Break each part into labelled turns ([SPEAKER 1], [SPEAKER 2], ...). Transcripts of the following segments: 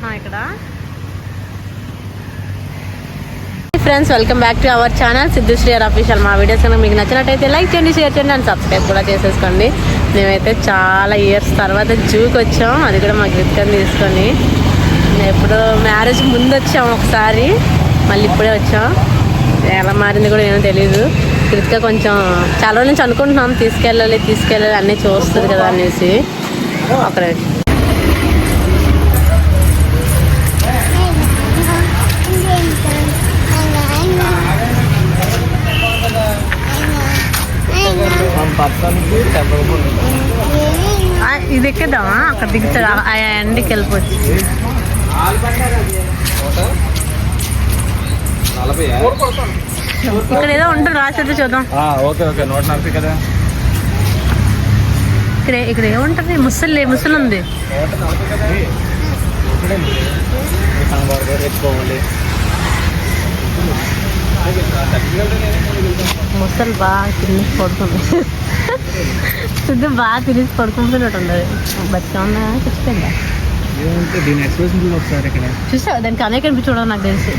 [SPEAKER 1] తీసుకుంటున్నాం ఇక్కడ. Friends welcome back to our channel Siddhu Srihari official మా వీడియోస్ కనుక మీకు నచ్చినట్టయితే లైక్ చేయండి షేర్ చేయండి అండ్ సబ్స్క్రైబ్ కూడా చేసేసుకోండి. మేమైతే చాలా ఇయర్స్ తర్వాత జూకి వచ్చాం. అది కూడా మా గిఫ్ట్ తీసుకొని. ఎప్పుడు మ్యారేజ్ ముందు వచ్చాం ఒకసారి. మళ్ళీ ఇప్పుడే వచ్చాం. ఎలా మారింది కూడా ఏమో తెలియదు కృతిక కొంచెం చాలా రోజుల నుంచి అనుకుంటున్నాం తీసుకెళ్ళాలి తీసుకెళ్ళాలి అన్నీ చూస్తుంది కదా అనేసి. ఒక ఇది ఎక్కేద్దామా? అక్కడ దిగుతాడు. ఆ- ఆ ఎండికి వెళ్ళిపోవచ్చు. ఇక్కడ ఏదో ఉంటుంది. రాసేది చూద్దాం.
[SPEAKER 2] Okay okay. నూట నలభై కదా?
[SPEAKER 1] ఇక్కడ ఇక్కడ ఏముంటుంది? ముసలి ముసలి ఉంది
[SPEAKER 2] నూట నలభై కదా ఎత్తుకోవాలి
[SPEAKER 1] ముసలి బాగా తినేసి పడుతుంది శుద్ధ బాగా తినేసి పడుకుంటున్నట్టుంది. బతిగా ఉందా చచ్చిపోయిందా?
[SPEAKER 2] ఏమంటే దీని ఎక్స్ప్రెషన్ చూడు ఒకసారి ఇక్కడ.
[SPEAKER 1] చూసా దానికి అనేక చూడడం నాకు తెలిసి.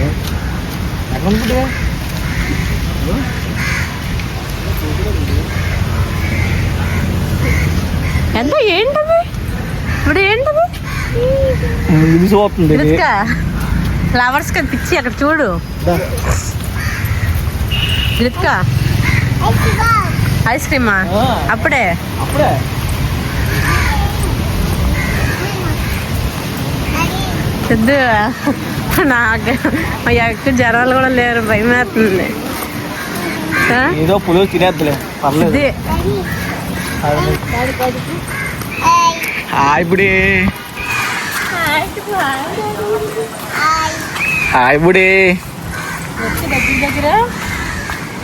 [SPEAKER 1] ఎంత ఏంటది? ఇప్పుడు ఏంటది? ఫ్లవర్స్ కదా పిచ్చి అక్కడ చూడు. కృతిక ఐస్ క్రీమా? అప్పుడే?
[SPEAKER 2] అప్పుడే.
[SPEAKER 1] సిద్ధు నాకు మా ఎక్కువ జనాలు కూడా లేరు భయం వేస్తుంది. ఆ?
[SPEAKER 2] ఏదో పులుసు తినేద్దులే పర్లేదు. హాయ్ బుడి. హాయ్ బుడి.
[SPEAKER 1] దగ్గర.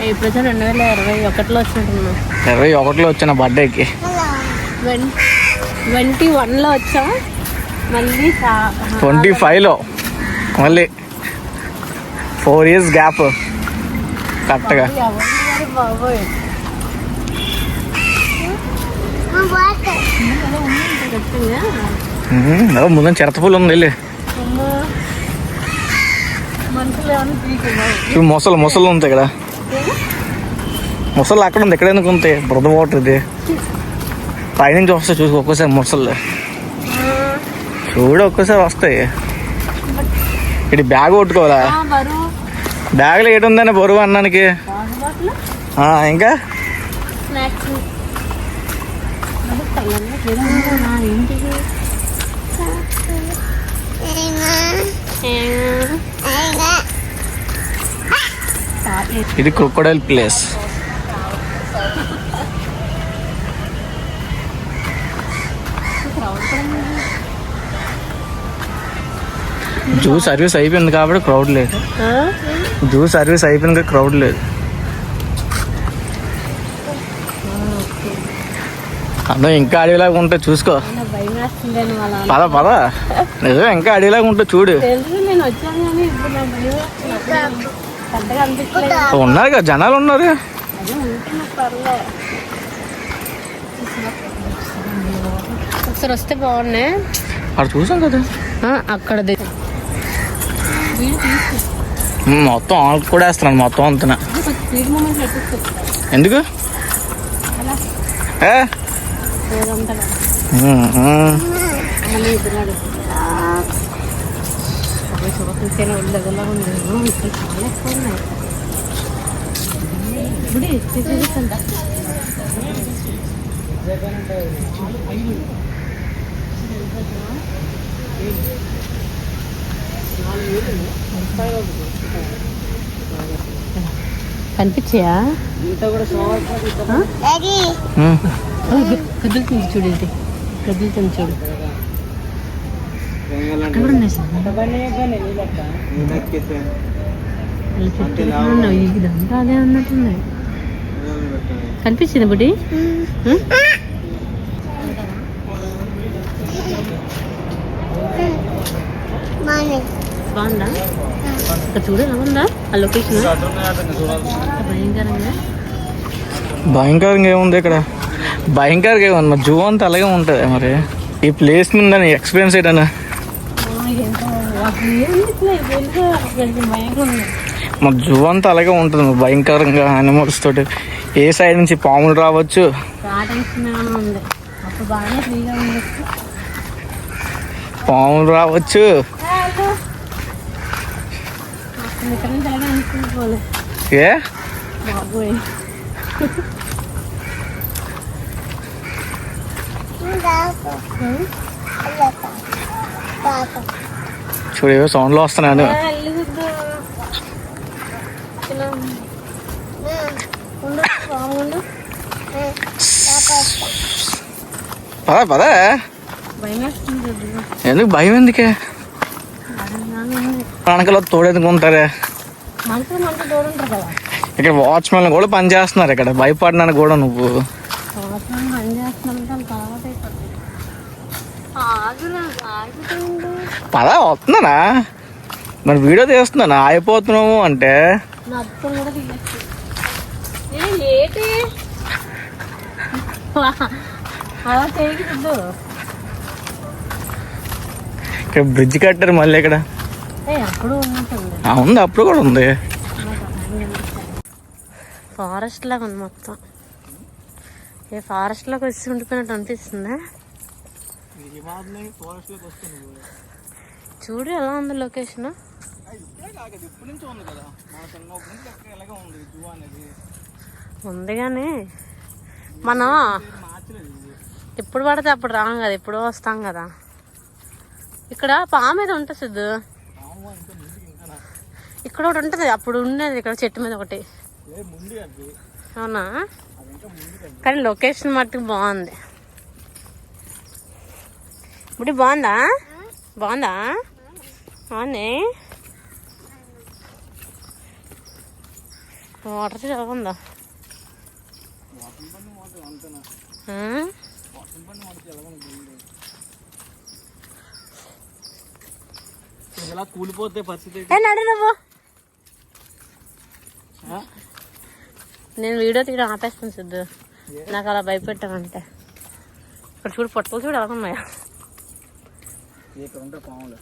[SPEAKER 1] రెండు వేల ఇరవై ఒకటిలో వచ్చినట్టున్నాం
[SPEAKER 2] ఇరవై ఒకటిలో వచ్చిన బర్త్డేకి.
[SPEAKER 1] ట్వంటీ వన్లో వచ్చాం? మళ్ళీ
[SPEAKER 2] ట్వంటీ ఫైవ్లో. మళ్ళీ ఫోర్ ఇయర్స్ గ్యాప్. కరెక్ట్గా.
[SPEAKER 1] బాబోయ్. ఉంది
[SPEAKER 2] ముందు ఉంది
[SPEAKER 1] ఏమన్నా పీకున్నావు
[SPEAKER 2] చూడు మొసలు మొసలు ఉంది ఇక్కడ మొసలు అక్కడ ఉంది ఎక్కడ ఎందుకు ఉంది? బురద వాటర్ ఇది. పైనుంచి వస్తాయి చూసి ఒక్కోసారి మొసలు. చూడు ఒక్కోసారి వస్తాయి. ఇటు బ్యాగ్ కొట్టుకోవాలా? బ్యాగ్లో ఏటి ఉందని బరువు అన్నానికి? ఇంకా?
[SPEAKER 1] స్నాక్స్.
[SPEAKER 2] ఇది క్రొకోడైల్ ప్లేస్ జూ సర్వీస్ అయిపోయింది కాబట్టి క్రౌడ్ లేదు. జూ సర్వీస్ అయిపోయింది క్రౌడ్ లేదు. అదో ఇంకా అడవిలాగా ఉంటే చూసుకో. పద పద. నిజమే ఇంకా అడవిలాగా ఉంటే చూడు. ఉన్నారు కదా జనాలు ఉన్నారు.
[SPEAKER 1] అదే ఉంటున్నా పర్లే. ఒకసారి వస్తే బాగున్నాయి.
[SPEAKER 2] అక్కడ చూసాం కదా.
[SPEAKER 1] అక్కడ
[SPEAKER 2] మొత్తం ఆల్ కూడా వేస్తున్నాను మొత్తం అంతన. ఎందుకు? ఏ?
[SPEAKER 1] చూస్తుంటేనే ఉండేదిలా ఉంది? ఇక్కడ చాలా ఎక్కువ ఉన్నాయి. ఇప్పుడు చూపిస్తుందా? కనిపించాయా. కదులుతుంది చూడు ఇది. కదులుతుంది చూడు అక్కడ కూడా ఉన్నాయి సార్ వాళ్ళ చుట్టూ ఉన్నాయి ఇదంతా అదే అన్నట్టున్నాయి కనిపించింది బుడ్డి? ఉం? బాగుందా? ఇక్కడ చూడు ఎలా ఉందా? ఆ లొకేషన్ భయంకరంగా
[SPEAKER 2] భయంకరంగా ఏముంది ఇక్కడ? భయంకరంగా ఏముంది? మరి జూ అంతా అలాగే ఉంటుంది మరి. ఈ ప్లేస్ మీద ఎక్స్పీరియన్స్ ఏంటన్నా మా జూ అంతా అలాగే ఉంటుంది భయంకరంగా అనిమల్స్ తోటి. ఏ సైడ్ నుంచి పాములు రావచ్చు? పాములు రావచ్చు? ఏ?
[SPEAKER 1] బాబోయ్.
[SPEAKER 2] చూడు ఏవో సౌండ్లో వస్తున్నాను పద పద. ఎందుకు భయం ఎందుకే? వెనకలో తోడెందుకు ఉంటారే? ఇక్కడ వాచ్మెన్ కూడా పని చేస్తున్నారు ఇక్కడ. భయపడినాను కూడా నువ్వు.
[SPEAKER 1] తర్వాత ఆగురా ఆగుతుంది
[SPEAKER 2] పద వస్తున్నానా? మరి వీడియో తీస్తున్నానా? అయిపోతున్నాము అంటే? ఇక్కడ బ్రిడ్జ్ కట్టారు మళ్ళీ ఇక్కడ.
[SPEAKER 1] ఏ అప్పుడు ఉన్నట్టుంది.
[SPEAKER 2] ఆ, ఉంది అప్పుడు కూడా ఉంది.
[SPEAKER 1] ఫారెస్ట్ లాగా ఉంది మొత్తం. ఏ ఫారెస్ట్ లాగా వచ్చి ఉండిపోయినట్టు అనిపిస్తుందా? చూడు ఎలా ఉంది లొకేషన్ ఉంది కానీ మనం ఎప్పుడు పడితే అప్పుడు రాం కదా ఎప్పుడో వస్తాం కదా. ఇక్కడ పాము మీద ఉంటుంది సిద్ధు. ఇక్కడ ఒకటి ఉంటుంది అప్పుడు ఉండేది ఇక్కడ చెట్టు మీద ఒకటి. అవునా? కానీ లొకేషన్ మట్టుకు బాగుంది. ఇప్పుడు బాగుందా? బాగుందా? బాగుంది వాటర్?
[SPEAKER 2] ఇలా కూలిపోతే పరిస్థితి
[SPEAKER 1] నడు నువ్వు. నేను వీడియో తీయడం ఆపేస్తాను సిద్ధు. నాకు అలా భయపెట్టామంటే ఇక్కడ చూడు పొట్టలు చూడు ఎలా ఉన్నాయా.
[SPEAKER 2] ఇక్కడ ఉంటే పాములు.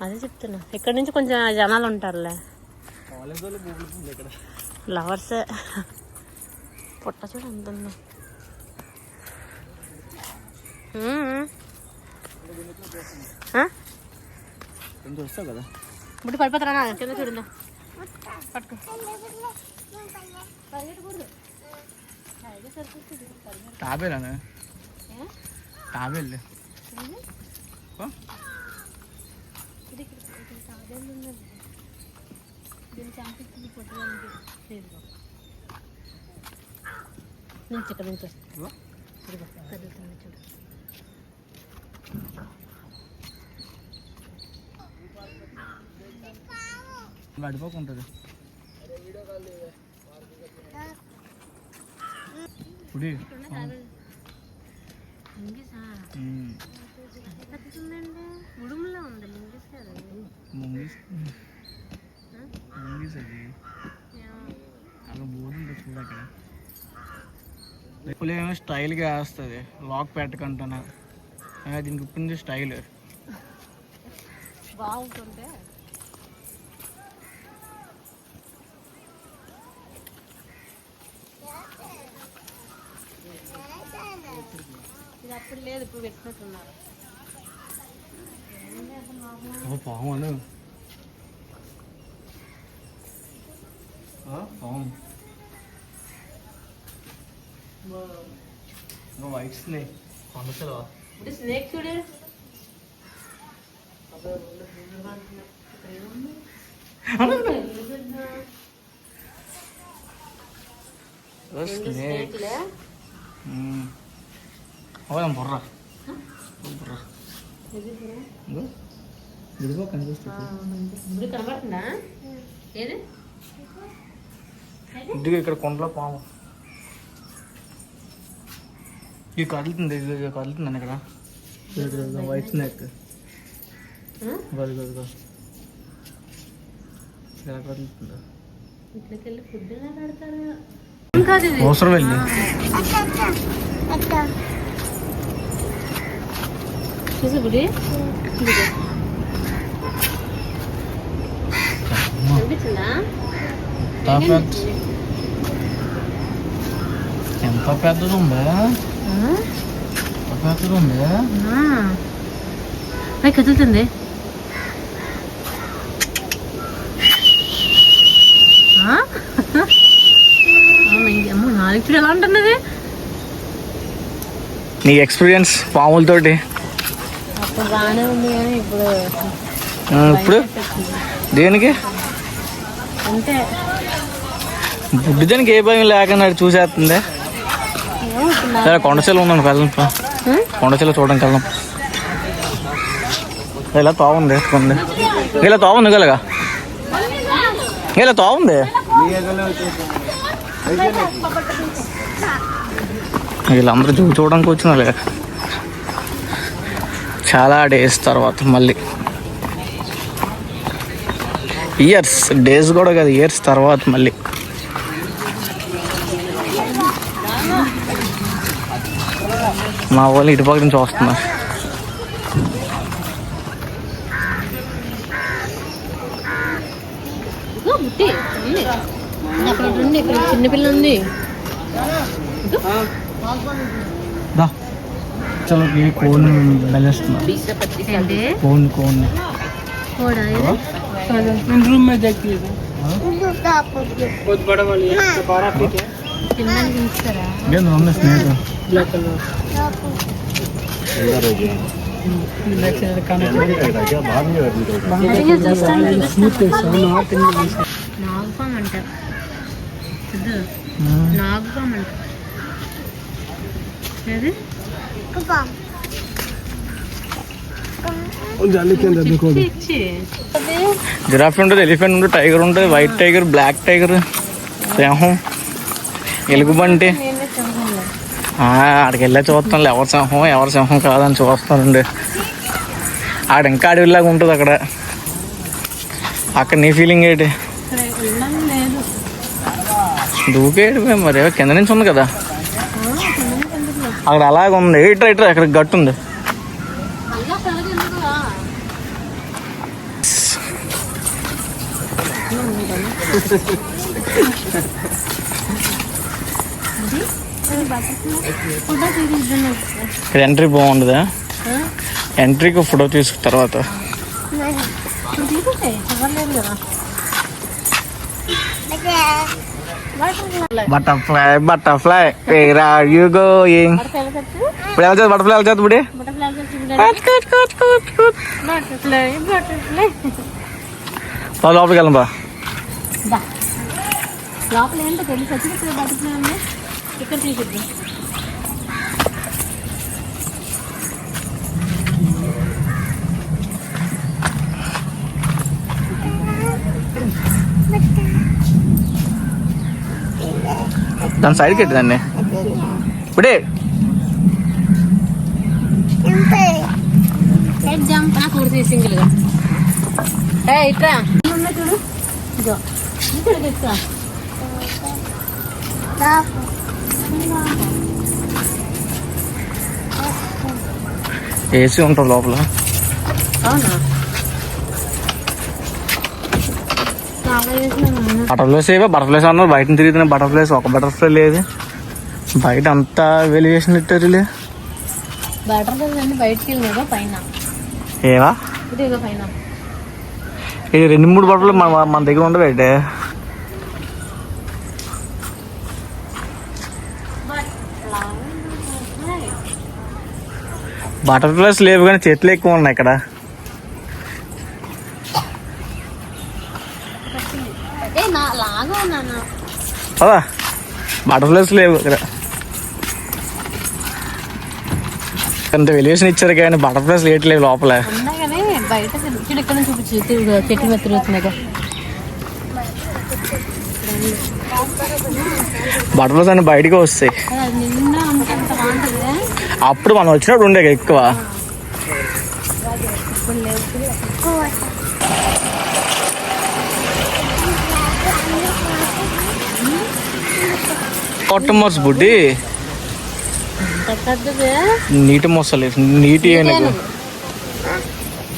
[SPEAKER 1] అదే చెప్తున్నా. ఇక్కడ నుంచి కొంచెం జనాలు ఉంటారులే
[SPEAKER 2] కాలేజ్ వాళ్ళు భూములు ఇక్కడ.
[SPEAKER 1] లవర్సే పొట్ట చూడు ఎంత ఉందో మ్మ్. ఆ?
[SPEAKER 2] కొంచెం వస్తావు కదా?
[SPEAKER 1] ఇప్పుడు పడిపోతారా? కింద చూడిందా. పట్టుకో.
[SPEAKER 2] తాబేలానే తాబేలు
[SPEAKER 1] నుంచి ఇక్కడ నుంచి వస్తుంది కదులుతుంది చూడు.
[SPEAKER 2] గడిపోకుంటుంది పుడి.
[SPEAKER 1] లింగిసా
[SPEAKER 2] ఉమ్.
[SPEAKER 1] పెద్దదండి ఉడుములో ఉంది లింగిస్ కదా
[SPEAKER 2] ముంగీస్ ముంగీస్ అది అక్కడ బోర్డు ఉంటుంది చూడు అక్కడ ఇప్పుడు ఏమో స్టైల్గా వేస్తుంది. లాక్ పెట్టకుంటున్నా దీనికి ఇప్పుడు స్టైల్
[SPEAKER 1] బాగుంటుంటే. ఇది అప్పుడు లేదు ఇప్పుడు పెట్టినట్టున్నారు.
[SPEAKER 2] ఓ పాము అను ఆ, పాము ఇంకా వైట్ స్నేక్ కొండసలు
[SPEAKER 1] ఇప్పుడు స్నేక్ చూడు
[SPEAKER 2] స్నేక్
[SPEAKER 1] స్నేక్లే
[SPEAKER 2] అవుదాం బుర్ర బుర్ర ఇదిగో ఇదిగో. కనిపిస్తుంది.
[SPEAKER 1] ఇప్పుడు కనబడుతుందా? ఏది?
[SPEAKER 2] ఇదిగో ఇక్కడ కొండలో పాము. ఇది కదులుతుంది ఇది కదులుతుందండి ఇక్కడ. వైట్ స్నేక్ ఇదిగో. ఇలా కదులుతుందా. అవసరం వెళ్ళి
[SPEAKER 1] বুঝেছো বুড়ি
[SPEAKER 2] ఎంత పెద్దది ఉందా పెద్దది ఉందా
[SPEAKER 1] కదులుతుంది నాలుగు ఎలా ఉంటుంది
[SPEAKER 2] నీ ఎక్స్పీరియన్స్ పాములతోటి.
[SPEAKER 1] బాగానే ఉంది కానీ ఇప్పుడు
[SPEAKER 2] దేనికి?
[SPEAKER 1] అంతే.
[SPEAKER 2] బుడ్డి దానికి ఏ భయం లేకుండా చూసేస్తుంది? సరే కొండచెలు ఉందండి వెళ్దాం పా.
[SPEAKER 1] హ్మ్?
[SPEAKER 2] కొండచెలు చూడడానికి వెళ్దాం. ఇలా తోవుంది ఎత్తుకుంది ఇలా తోవుంది ఇలాగా ఇలా తోవుంది వీళ్ళందరూ చూ చూడడానికి వచ్చిన చాలా డేస్ తర్వాత మళ్ళీ. ఇయర్స్ డేస్ కూడా కాదు ఇయర్స్ తర్వాత మళ్ళీ. మా వాళ్ళు ఇటు పక్క నుంచి వస్తున్నారు.
[SPEAKER 1] బుట్టి ఉంది.
[SPEAKER 2] చలో ఈ కోన్ బెలేస్తున్నా
[SPEAKER 1] ఏంటి
[SPEAKER 2] కోన్ కోన్
[SPEAKER 1] కోడా ఇది?
[SPEAKER 2] రూమ్ में देखिए बहुत बड़ा वाली है दोबारा पिक है
[SPEAKER 1] తినడానికి ఉంచుతారా
[SPEAKER 2] ये हमने स्नेह ब्लैक कलर
[SPEAKER 1] నాగుపాము అంట ఇది నాగుపాము అంట ఏది ఇచ్చి, ఇచ్చి
[SPEAKER 2] జిరాఫ్ ఉంటుంది ఎలిఫెంట్ ఉంటుంది టైగర్ ఉంటుంది వైట్ టైగర్ బ్లాక్ టైగర్ సింహం ఎలుగుబంటి ఆడికి వెళ్ళే చూస్తాం ఎవరి సింహం ఎవరి సింహం కాదని చూస్తానండి. ఆడ ఇంకా అడవిలాగా ఉంటుంది అక్కడ. అక్కడ నీ ఫీలింగ్ ఏంటి? దూకేయడమే మరి కింద నుంచి ఉంది కదా. అక్కడ అలాగ ఉంది. ఇట్రా ఇట్రా అక్కడ గట్టు ఉంది. ఇక్కడ ఎంట్రీ బాగుండదా? ఎంట్రీకి ఫోటో తీసుకు తర్వాత.
[SPEAKER 1] కదా Butterfly.
[SPEAKER 2] Butterfly butterfly where are you going
[SPEAKER 1] Butterfly ఎలా చెప్తుంది?
[SPEAKER 2] ఇప్పుడు ఎలా చేద్దాం బటర్ఫ్లై ఎలా చేద్దాం ఇప్పుడు
[SPEAKER 1] Butterfly ఎలా చెప్తుంది కదా? Butterfly, butterfly.
[SPEAKER 2] పద లోపలికి వెళ్ళం బా
[SPEAKER 1] దా. లోపల ఏంటో తెలిసి వచ్చి ఇక్కడ బటర్ఫ్లై ఉంది ఇక్కడ తీసిద్దాం
[SPEAKER 2] దాని సైడ్కి ఎట్టి దాన్ని? ఇప్పుడే.
[SPEAKER 1] హెడ్ జంప్ నాకు ఒకటి సింగిల్గా ఏ ఇట్రా ఉన్నా చూడు ఇదో ఇక్కడ తెచ్చా
[SPEAKER 2] ఏసీ ఉంటుంది లోపల
[SPEAKER 1] అవునా చాలా చేసిన నాన్న
[SPEAKER 2] బటర్ఫ్లైస్ ఏవో? బటర్ఫ్లైస్ అన్నారు. బయట తిరుగుతున్నాయి బటర్ఫ్లైస్ ఒక బటర్ఫ్లై లేదు. బయట అంతా
[SPEAKER 1] వెళ్ళినాగా పైన.
[SPEAKER 2] ఏవా? ఇది రెండు మూడు బటర్ఫ్లై మన మన దగ్గర ఉండవు ఏంటి బటర్ఫ్లైస్ లేవు కానీ చెట్లు ఎక్కువ ఉన్నాయి ఇక్కడ
[SPEAKER 1] ఏ నా లాగా నాన్న
[SPEAKER 2] పదా. బటర్ఫ్లైస్ లేవు ఇక్కడ. అంత వెలివేషన్ ఇచ్చారు కానీ బటర్ఫ్లైస్ లేట్లేవు లోపల. బటర్ఫ్లైస్ అన్ని బయటకు వస్తాయి. అప్పుడు మనం వచ్చినప్పుడు ఉండే ఎక్కువ. కొట్టమర్స్ బుడ్డి. నీటి మొసలి నీటి ఏనుగు.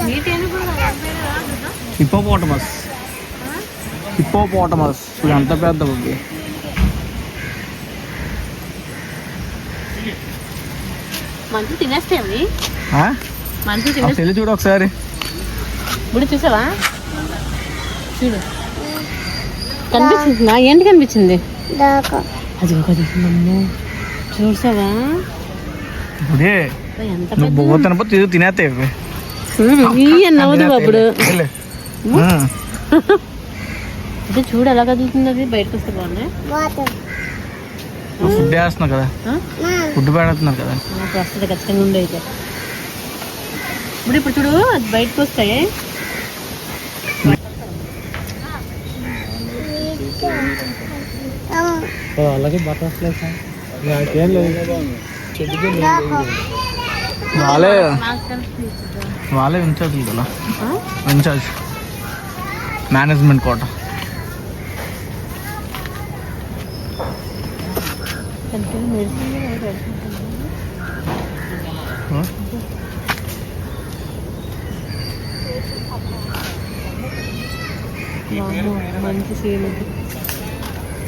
[SPEAKER 1] నీటి ఏనుగు కూడా దాని పేరు రాదు.
[SPEAKER 2] హిపోపోటమస్ హిప్పో పోటమస్ ఇది ఎంత పెద్ద ఉంది
[SPEAKER 1] మంచి
[SPEAKER 2] చూడు ఒకసారి.
[SPEAKER 1] ఇప్పుడు చూసావా? చూడు. కనిపించింది. ఏంటి కనిపించింది? అది ఒక అమ్మో చూసావా?
[SPEAKER 2] ఇప్పుడే
[SPEAKER 1] ఎంత
[SPEAKER 2] నువ్వు తినపోతే ఇది తినేస్తాయి
[SPEAKER 1] అప్పుడు.
[SPEAKER 2] ఉమ్.
[SPEAKER 1] అంటే చూడు ఎలా కదులుతుంది అది బయటకు వస్తే
[SPEAKER 2] నువ్వు ఫుడ్ వేస్తున్నావు కదా. ఫుడ్ పెడుతున్నావు కదా.
[SPEAKER 1] నాకు వస్తుంది ఖచ్చితంగా ఉండే అయితే. ఇప్పుడు ఇప్పుడు చూడు అది బయటకు వస్తాయి
[SPEAKER 2] అలాగే బటర్ఫ్లైస్ నాకేం లేదు. వాళ్ళే వాళ్ళే ఇన్ఛార్జ్ కదా ఇన్ఛార్జ్ మేనేజ్మెంట్ కోట
[SPEAKER 1] మంచి సీన్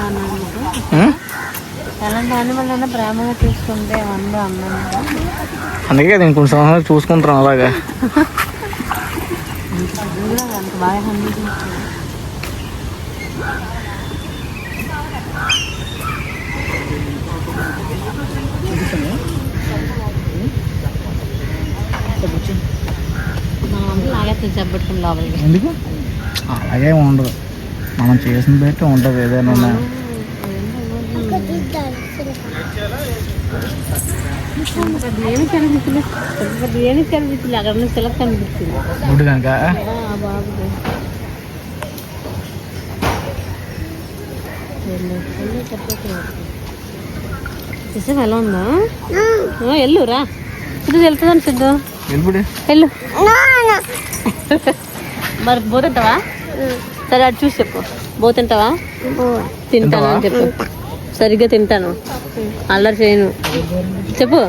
[SPEAKER 1] అన్నాను? ఎలాంటి ప్రేమగా చూసుకుంటే వంద అన్నాను
[SPEAKER 2] అందుకే నేను కొన్ని సంవత్సరాలు చూసుకుంటాను అలాగా.
[SPEAKER 1] బాగా కనిపించింది మనం అందరూ లాగేస్తాం చెప్పబెట్టుకుని లోపలికి
[SPEAKER 2] ఎందుకు? అలాగే ఉండదు. మనం చేసిన బట్టి ఉంటుంది ఏదైనా ఉన్నా.
[SPEAKER 1] ఏమి కనిపించలేదు ఏమి కనిపించలేదు అక్కడ నుంచి చిలక కనిపించింది
[SPEAKER 2] గుడ్డు కనుక
[SPEAKER 1] ఆ బాబు సిద్ధం ఎలా ఉందా? ఆ, వెళ్ళు రా. సిద్ధు వెళ్తుందని సిద్ధు. వెళ్ళు. మరి పోతుంటావా సరే అది చూసి చెప్పు. పోతుంటావా తింటాను అని చెప్పు. సరిగ్గా తింటాను. అల్లరి చేయను. చెప్పు.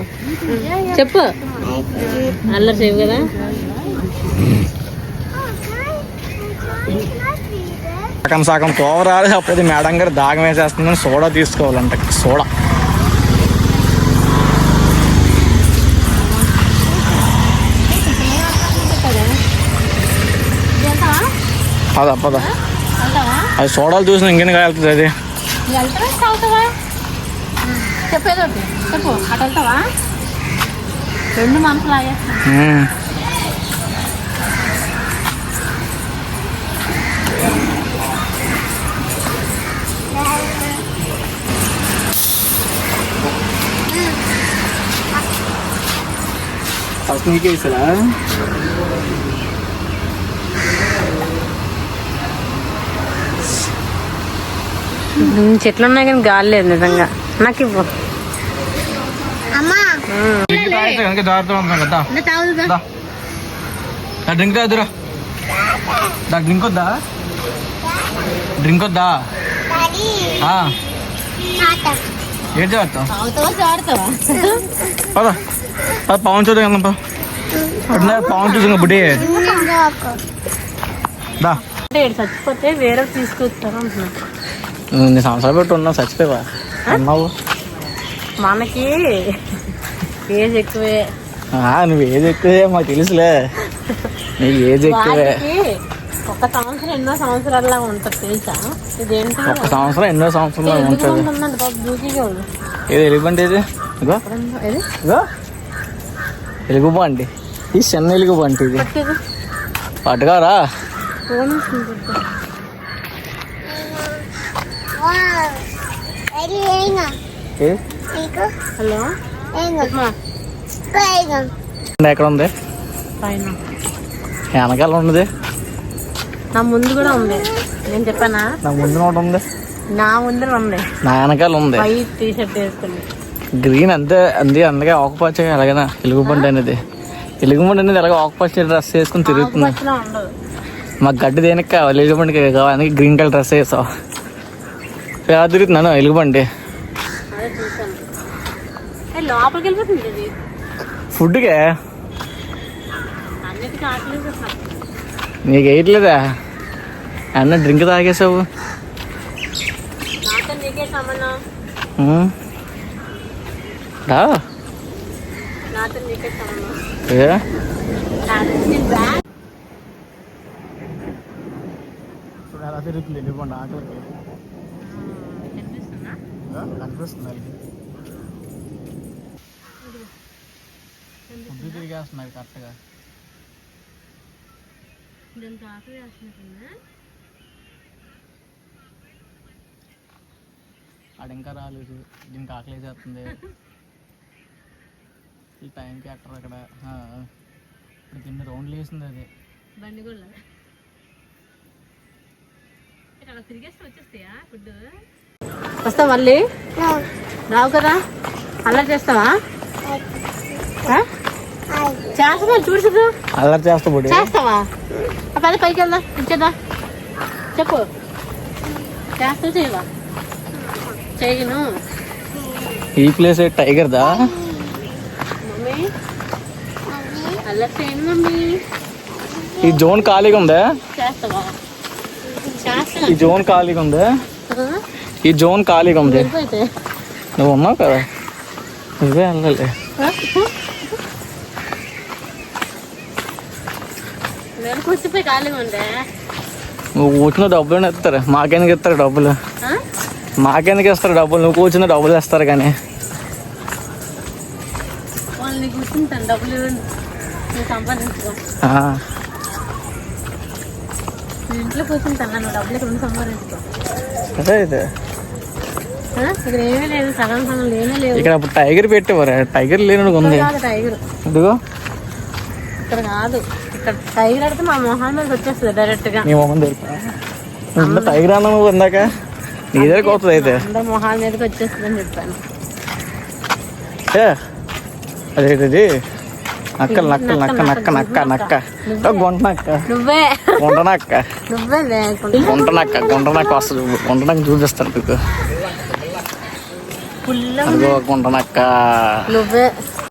[SPEAKER 1] చెప్పు. అల్లరి చేయవు కదా?
[SPEAKER 2] సగం సగం తోవరాలి అప్పుడైతే మేడం గారు దాగం వేసేస్తుందని సోడా తీసుకోవాలంట సోడా. పద పద. అది సోడాలు చూసిన ఇంకెన్ని వెళ్తుంది అది?
[SPEAKER 1] చెప్పేది చెప్పు అటు వెళ్తావా? రెండు మనసులు
[SPEAKER 2] ఫస్ట్ నీకే ఇస్తారా
[SPEAKER 1] చెట్లు ఉన్నాయి కానీ గాలి లేదు నిజంగా నాకు ఇవ్వు
[SPEAKER 2] కదా డ్రింక్ దా డ్రింక్ వద్దా డ్రింక్ వద్దా ఆ. ఏంటి చేస్తాం
[SPEAKER 1] తాగుతావా చాడతావా
[SPEAKER 2] పద పద పవన్ చూద్దాం అట్లా పవన్ చూసాం బుడ్డి. దా.
[SPEAKER 1] చచ్చిపోతే వేరే తీసుకొస్తారు
[SPEAKER 2] సంవత్సరాలు పెట్టి ఉన్నావు చచ్చిపోయావా? అన్నావు.
[SPEAKER 1] మనకి ఏజ్ ఎక్కువే.
[SPEAKER 2] నువ్వు ఏది ఎక్కువే మాకు తెలుసులే. నీకు ఏది ఎక్కువే.
[SPEAKER 1] ఒక సంవత్సరం ఎన్నో సంవత్సరాల ఉంటుంది తెలుసా? ఇదేంటి
[SPEAKER 2] ఒక సంవత్సరం ఎన్నో సంవత్సరాలు ఉంటుంది. ఏది ఎలుగుబండి ఇది ఇగో ఇగో ఎలుగుబండి ఈ చిన్న ఎలుగుబంటి ఇది పట్టుకోరా?
[SPEAKER 1] హలో?
[SPEAKER 2] ఎక్కడ ఉంది వెనకాల ఉన్నది.
[SPEAKER 1] నా ముందు కూడా ఉంది. నేను చెప్పానా?
[SPEAKER 2] నా ముందు ఒకటి ఉంది.
[SPEAKER 1] నా ముందర ఉంది.
[SPEAKER 2] నా వెనకాల ఉంది.
[SPEAKER 1] వైట్ టీ షర్ట్ వేసుకుని
[SPEAKER 2] గ్రీన్ అంతే అంతే అందుకే ఆకుపచ్చ ఎలాగైనా ఎలుగుబండి అనేది. ఎలుగుబండి అనేది ఎలాగ ఆకుపచ్చ డ్రెస్ వేసుకుని
[SPEAKER 1] ఉండదు.
[SPEAKER 2] మాకు గడ్డి దేనికి కావాలి ఎలుగుబండికి కావాలి అందుకే గ్రీన్ కలర్ డ్రెస్ వేసావు? ఎలా తిరుగుతున్నాను ఎలుగుబండి. ఫుడ్కే. నీకు వేయట్లేదా? అన్న డ్రింక్ తాగేసావు. రా. ఎలా తిరుగుతుంది ఎలుగుబండి ఆకలికి.
[SPEAKER 1] కనిపిస్తుందా?
[SPEAKER 2] ఫుడ్ తిరిగేస్తున్నారు కరెక్ట్గా
[SPEAKER 1] దానికి ఆకలి వేస్తున్నట్టుందా
[SPEAKER 2] ఆడు ఇంకా రాలేదు. దీనికి ఆకలి చేస్తుంది ఈ టైంకి అక్కడ అక్కడ ఆ, ఇప్పుడు కింద రౌండ్లు వేసింది అది.
[SPEAKER 1] బండి కూడా ఇక్కడ తిరిగేస్తే వచ్చేస్తాయా ఫుడ్? వస్తావు మళ్ళీ? రావు కదా? అలా చేస్తావా? ఆ? చేస్తావా? చూడు చూడు.
[SPEAKER 2] అల్లరి చేస్తా పొడి
[SPEAKER 1] చేస్తావా? పది పైకి వెళ్దా. ఇచ్చేదా చెప్పు. చేస్తావు చేయవా? చేయను.
[SPEAKER 2] ఈ ప్లేస్ టైగర్దా
[SPEAKER 1] మమ్మీ మమ్మీ?
[SPEAKER 2] ఈ జోన్ ఖాళీగా ఉందా?
[SPEAKER 1] చేస్తావా?
[SPEAKER 2] ఈ జోన్ ఖాళీగా ఉందా? ఈ జోన్ ఖాళీగా ఉంది. నువ్వు ఉన్నావు కదా? నువ్వే వెళ్ళాలి. నువ్వు కూర్చున్న డబ్బులు ఇస్తారు మాకెందుకు ఇస్తారు డబ్బులు? మాకెందుకు ఇస్తారు డబ్బులు? నువ్వు కూర్చున్న డబ్బులు ఇస్తారు కానీ.
[SPEAKER 1] కూర్చుంటాను. డబ్బులు ఇంట్లో ఇక్కడ సంపాదించుకో.
[SPEAKER 2] అదే
[SPEAKER 1] లేనే
[SPEAKER 2] అప్పుడు టైగర్ పెట్టేవారు టైగర్ లేనుడు ఉంది.
[SPEAKER 1] టైగర్.
[SPEAKER 2] ఇదిగో
[SPEAKER 1] ఇక్కడ కాదు. ఇక్కడ టైగర్ అడితే మా మొహం మీద వచ్చేస్తుంది డైరెక్ట్గా.
[SPEAKER 2] నీ మొహం నువ్వు టైగర్ అన్నా నువ్వు ఇందాక? నీ దగ్గరికి అవుతుంది అయితే.
[SPEAKER 1] అందరు మొహాల మీదకి వచ్చేస్తుంది అని చెప్పాను
[SPEAKER 2] అదేంటిది? నక్క నక్క నక్క నక్క నక్క
[SPEAKER 1] నువ్వే.
[SPEAKER 2] నక్క.
[SPEAKER 1] నువ్వే. లేకుండా
[SPEAKER 2] గుంట నక్క గుంట నక్క వస్తుంది. గుంట నక్క చూపిస్తాను మీకు.
[SPEAKER 1] పుల్ల.
[SPEAKER 2] అదిగో గుంట నక్క.
[SPEAKER 1] నువ్వే.